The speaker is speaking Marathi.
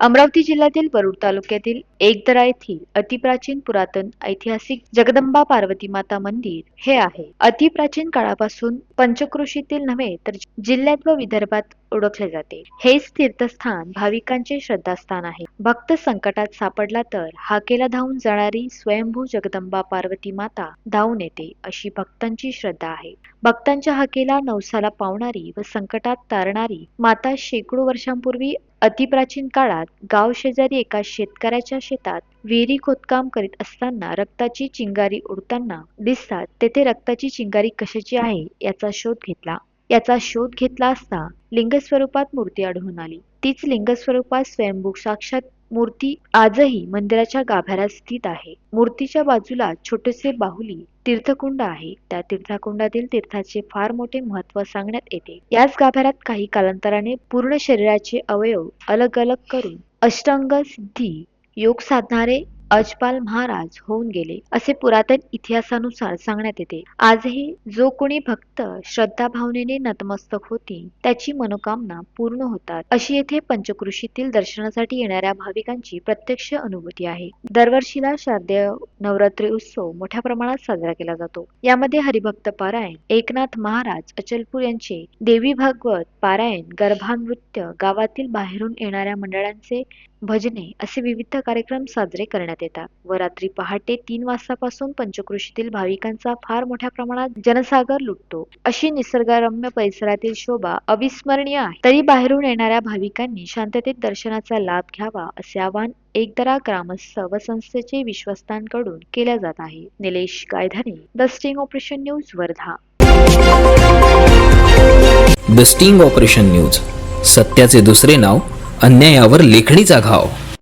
अमरावती जिल्ह्यातील वरुड तालुक्यातील एकदरा येथील अतिप्राचीन पुरातन ऐतिहासिक जगदंबा पार्वती माता मंदिर हे आहे. अतिप्राचीन काळापासून पंचक्रोशीतील नव्हे तर जिल्ह्यात व विदर्भात ओळखले जाते. हेच तीर्थस्थान भाविकांचे श्रद्धास्थान आहे. भक्त संकटात सापडला तर हाकेला धावून जाणारी स्वयंभू जगदंबा पार्वती माता धावून येते अशी भक्तांची श्रद्धा आहे. भक्तांच्या हाकेला नवसाला पावणारी व संकटात तारणारी माता शेकडो वर्षांपूर्वी अतिप्राचीन काळात गाव शेजारी एका शेतकऱ्याच्या शेतात विहिरी खोदकाम करीत असताना रक्ताची चिंगारी उडताना दिसतात तेथे रक्ताची चिंगारी कशाची आहे याचा शोध घेतला. याचा शोध घेतला असता लिंग स्वरूपात मूर्ती आढळून आली. तीच लिंग स्वरूपात स्वयंभू साक्षात मूर्ती आजही मंदिराच्या गाभाऱ्यात स्थित आहे. मूर्तीच्या बाजूला छोटेसे बाहुली तीर्थकुंड आहे. त्या तीर्थकुंडातील तीर्थाचे फार मोठे महत्त्व सांगण्यात येते. याच गाभाऱ्यात काही कालांतराने पूर्ण शरीराचे अवयव अलग अलग करून अष्टांग सिद्धी योग साधणारे अजपाल महाराज होऊन गेले असे पुरातन इतिहासानुसार सांगण्यात येते. आजही जो कोणी भक्त श्रद्धा भावनेने नतमस्तक होती त्याची मनोकामना पूर्ण होतात. अशी येथे पंचकृषीतील दर्शनासाठी येणाऱ्या भाविकांची प्रत्यक्ष अनुभूती आहे. दरवर्षीला शारदीय नवरात्री उत्सव मोठ्या प्रमाणात साजरा केला जातो. यामध्ये हरिभक्त पारायण एकनाथ महाराज अचलपूर यांचे देवी भागवत पारायण गर्भानृत्य गावातील बाहेरून येणाऱ्या मंडळांचे भजने असे विविध कार्यक्रम साजरे करण्यात येतात. व रात्री पहाटे तीन वाजतापासून पंचकृषीतील भाविकांचा फार मोठ्या प्रमाणात जनसागर लुटतो. अशी निसर्गरम्य परिसरातील शोभा अविस्मरणीय आहे. तरी बाहेरून येणाऱ्या भाविकांनी शांततेत दर्शनाचा लाभ घ्यावा असे आवाहन एकदरा ग्रामस्थ व संस्थेचे विश्वस्तांकडून केल्या जात आहे. Nilesh Gaydhane the sting operation news Wardha. The sting operation news सत्याचे दुसरे नाव अन्यायावर लेखणीचा घाव.